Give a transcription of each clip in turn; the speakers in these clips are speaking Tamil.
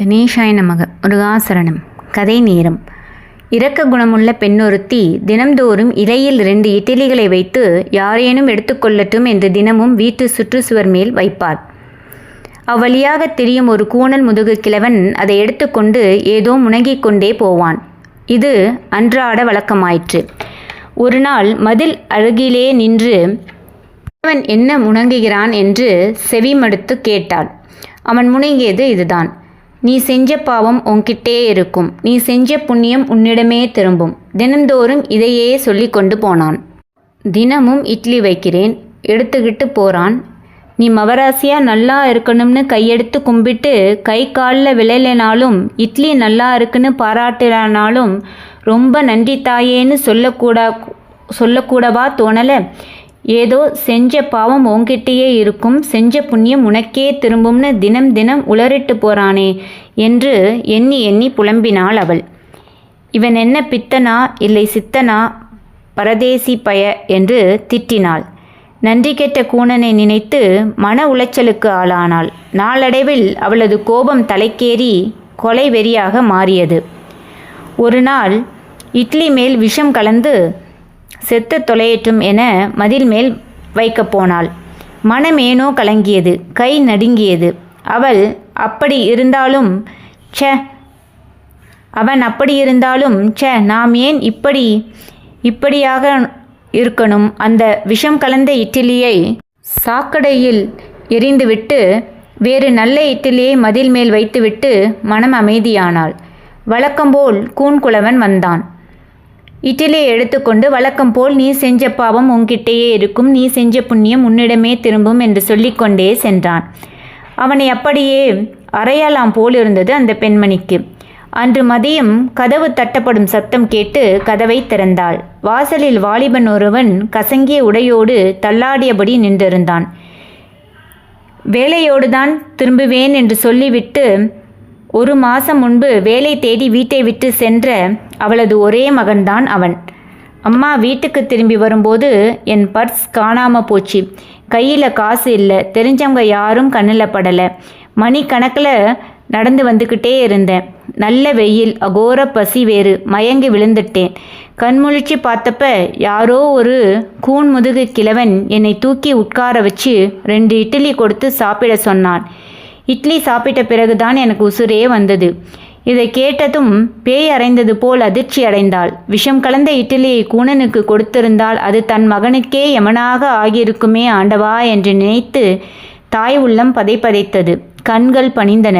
கணேஷாய நமக. முருகாசரணம். கதை நேரம். இரக்க குணமுள்ள பெண்ணொருத்தி தினம்தோறும் இலையில் ரெண்டு இட்டலிகளை வைத்து யாரேனும் எடுத்துக்கொள்ளட்டும் என்று தினமும் வீட்டு சுற்றுச்சுவர் மேல் வைப்பார் அவ்வழியாக தெரியும் ஒரு கூணல் முதுகு கிழவன் அதை எடுத்துக்கொண்டு ஏதோ முணங்கிக் கொண்டே போவான். இது அன்றாட வழக்கமாயிற்று. ஒரு நாள் மதில் அருகிலே நின்று அவன் என்ன முணங்குகிறான் என்று செவிமடுத்து கேட்டாள். அவன் முணங்கியது இதுதான். நீ செஞ்ச பாவம் உன்கிட்டே இருக்கும். நீ செஞ்ச புண்ணியம் உன்னிடமே திரும்பும். தினந்தோறும் இதையே சொல்லி கொண்டு போனான். தினமும் இட்லி வைக்கிறேன். எடுத்துக்கிட்டு போகிறான் நீ மவராசியா நல்லா இருக்கணும்னு கையெடுத்து கும்பிட்டு கை காலில் விளையலைனாலும் இட்லி நல்லா இருக்குன்னு பாராட்டுறானாலும் ரொம்ப நன்றி தாயேன்னு சொல்லக்கூடா சொல்லக்கூடவா தோணலை? ஏதோ செஞ்ச பாவம் உன்கிட்டயே இருக்கும் செஞ்ச புண்ணியம் உனக்கே திரும்பும்னு தினம் தினம் உளறிட்டு போறானே என்று எண்ணி எண்ணி புலம்பினாள் அவள். இவன் என்ன பித்தனா இல்லை சித்தனா? பரதேசி பய என்று திட்டினாள். நன்றி கெட்ட கூணனை நினைத்து மன உளைச்சலுக்கு ஆளானாள். நாளடைவில் அவளது கோபம் தலைக்கேறி கொலை வெறியாக மாறியது. ஒரு நாள் இட்லி மேல் விஷம் கலந்து செத்து தொலையற்றும் என மதில் மேல் வைக்கப் போனாள். மனமேனோ கலங்கியது கை நடுங்கியது. அவள் அப்படி இருந்தாலும் ச்ச அவன் அப்படி இருந்தாலும் ச்ச நாம் ஏன் இப்படி இப்படியாக இருக்கணும்? அந்த விஷம் கலந்த இட்லியை சாக்கடையில் எரிந்துவிட்டு வேறு நல்ல இட்லியை மதில் மேல் வைத்துவிட்டு மனம் அமைதியானாள். வழக்கம்போல் கூன்குளவன் வந்தான். இட்லியை எடுத்துக்கொண்டு வழக்கம் போல் நீ செஞ்ச பாவம் உன்கிட்டேயே இருக்கும். நீ செஞ்ச புண்ணியம் உன்னிடமே திரும்பும் என்று சொல்லிக்கொண்டே சென்றான். அவனை அப்படியே அறையலாம் போல் இருந்தது அந்த பெண்மணிக்கு. அன்று மதியம் கதவு தட்டப்படும் சத்தம் கேட்டு கதவை திறந்தாள். வாசலில் வாலிபன் ஒருவன் கசங்கிய உடையோடு தள்ளாடியபடி நின்றிருந்தான். வேலையோடுதான் திரும்புவேன் என்று சொல்லிவிட்டு ஒரு மாதம் முன்பு வேலை தேடி வீட்டை விட்டு சென்ற அவளது ஒரே மகன்தான் அவன். அம்மா வீட்டுக்கு திரும்பி வரும்போது என் பர்ஸ் காணாமல் போச்சு. கையில் காசு இல்லை. தெரிஞ்சவங்க யாரும் கண்ணில் படலை. மணிக்கணக்கில் நடந்து வந்துக்கிட்டே இருந்தேன். நல்ல வெயில் அகோர பசி வேறு. மயங்கி விழுந்துட்டேன். கண்முழிச்சு பார்த்தப்ப யாரோ ஒரு கூன் முதுகு கிழவன் என்னை தூக்கி உட்கார வச்சு ரெண்டு இட்லி கொடுத்து சாப்பிட சொன்னான். இட்லி சாப்பிட்ட பிறகுதான் எனக்கு உசுரே வந்தது. இதை கேட்டதும் பேய் அறைந்தது போல் அதிர்ச்சி அடைந்தாள். விஷம் கலந்த இட்லியை கூணனுக்கு கொடுத்திருந்தால் அது தன் மகனுக்கே எமனாக ஆகியிருக்குமே ஆண்டவா என்று நினைத்து தாய் உள்ளம் பதைப்பதைத்தது கண்கள் பணிந்தன.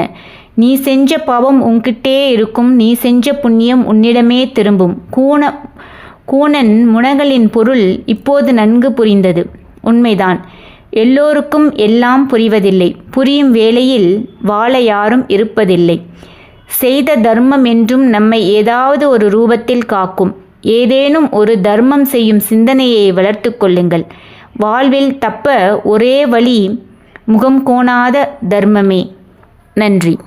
நீ செஞ்ச பாவம் உன்கிட்டே இருக்கும். நீ செஞ்ச புண்ணியம் உன்னிடமே திரும்பும். கூண கூணன் முனகளின் பொருள் இப்போது நன்கு புரிந்தது. உண்மைதான். எல்லோருக்கும் எல்லாம் புரிவதில்லை. புரியும் வேளையில் வாழ யாரும் இருப்பதில்லை. செய்த தர்மம் என்றும் நம்மை ஏதாவது ஒரு ரூபத்தில் காக்கும். ஏதேனும் ஒரு தர்மம் செய்யும் சிந்தனையை வளர்த்து கொள்ளுங்கள். வாழ்வில் தப்ப ஒரே வழி முகம் கோணாத தர்மமே. நன்றி.